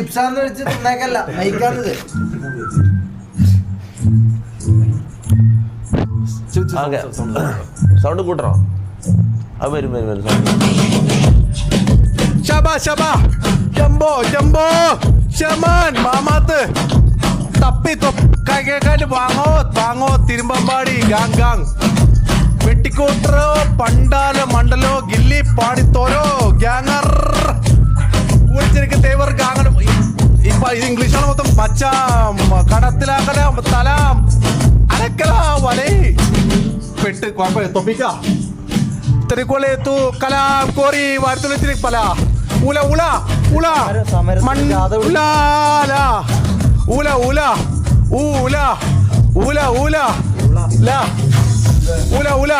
ചിപ്സാന്ന് വെച്ച് തിന്നേക്കല്ല. മൈക്കാണിത്. സൗണ്ട് കൂട്ടണോ? അത് വരും വരും വരും. ഷബ ജംബോ ജംബോ. ഷമാൻ മാമാത്ത്. തപ്പി വാങ്ങോ വാങ്ങോ തിരുമ്പമ്പാടി ഗാങ് ഗാങ്. വെട്ടിക്കോട്ടറോ പണ്ടാലോ മണ്ടലോ ഗില്ലി പാടിത്തോരോ മൊത്തം കടത്തിലാക്കലാം തലാം അലക്കല വലേ. പെട്ട് കുഴപ്പമില്ല തൊപ്പിക്ക. തെരുക്കോളെ തു കലാം കോറി വാരത്തുലത്തിരി പല. ഉല ഉല ഉല. സമരത്തിൽ ഉല ഉല വിളി- ഉല ഉല. ഉല. ഉല ഊല ഊല ല. ഊല ഊല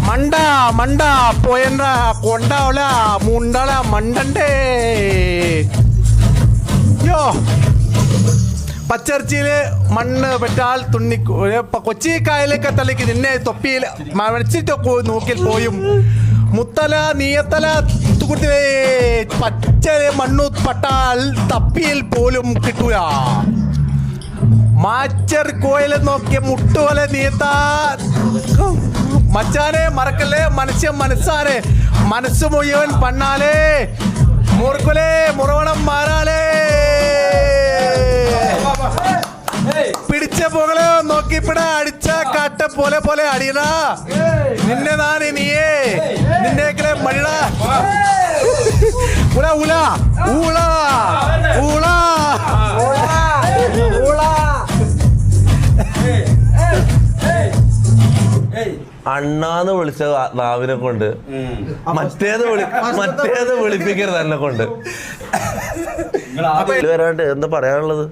മണ്ട മണ്ട പോയണ്ട കൊണ്ടാവല മുണ്ടള മണ്ടണ്ടേ. യോ. പച്ചർച്ചിയിൽ മണ്ണ് പെട്ടാൽ തുണ്ണി കൊച്ചി കായലേക്ക് തള്ളിക്ക് നിന്നെ തൊപ്പിയിൽ മഴച്ചിട്ട് നോക്കിൽ പോയും. മുത്തല നീയത്തല പച്ച മണ്ണു പട്ടാൽ തപ്പിയിൽ പോലും കിട്ടൂല. മാച്ചർ കോയിൽ നോക്കിയ മുട്ടുപോലെ നീത്ത മച്ചാനെ മറക്കല്ലേ? മനുഷ്യ മനസ്സാനെ മനസ്സ് മുഴുവൻ പണ്ണാലേ. മുറുക്കുലേ മുറവണം മാറാലേ. നോക്കിപ്പിട അടിച്ച കാട്ട പോലെ പോലെ അടിയണ. നിന്നെ നാണ് നീയേ. നിന്നേക്കലെ മഴ ഉല ഉല ഊള ഊള അണ്ണാന്ന് വിളിച്ച നാവിനെ കൊണ്ട്. മറ്റേത് വിളി മറ്റേത് വിളിപ്പിക്കരുത് എന്നെ കൊണ്ട്. വരാണ്ട് എന്താ പറയാനുള്ളത്?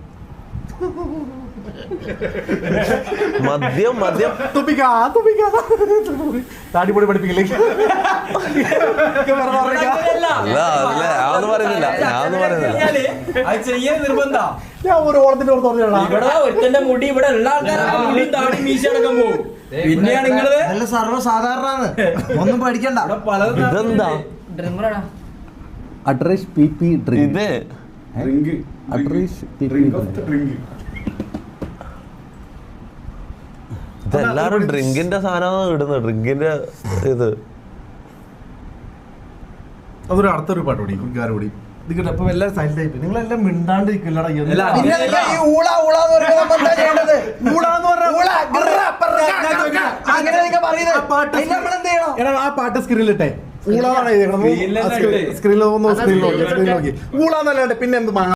മദ്യം മദ്യം. തുപ്പിക്കാ തുപ്പിക്കാ താടിപ്പൊടി പഠിപ്പിക്കില്ലേ? അല്ല പറയുന്നില്ല. പറയുന്നില്ല. അത് ചെയ്യാൻ നിർബന്ധ. ഞാൻ ഒരു ഓളത്തിന്റെ ഓർത്ത് പറഞ്ഞോളാം ഇവിടെ ഒരുത്തന്റെ മുടി ഇവിടെ എല്ലാ ആൾക്കാരും മുടിയും താടി മീശ അടക്കം പോകും പിന്നെയാണ് നിങ്ങൾ നല്ല സർവസാധാരണാണ്. ഒന്നും പഠിക്കണ്ട. പലതും ഇതെന്താ? ഡ്രിമ്മറാടാ അഡ്രസ് പി പി ഇത്? അഡ്രസ് പി പി ഇതെല്ലാരും ഡ്രിങ്കിന്റെ സാധനമാണ് ഇടുന്നത് ഡ്രിങ്കിന്റെ ഇത്. അതൊരു അടുത്തൊരു പാട്ട് കൂടി ഇതിക്കട്ടെ അപ്പൊ എല്ലാം സൈലന്റ് ആയി നിങ്ങളെല്ലാം മിണ്ടാണ്ടിരിക്കില്ലടാ ആ പാട്ട് സ്ക്രീനിലിട്ടെ. സ്ക്രീനിൽ സ്ക്രീനിൽ നോക്കി സ്ക്രീനിൽ നോക്കി. ഊളാന്നല്ലാണ്ട് പിന്നെ എന്ത്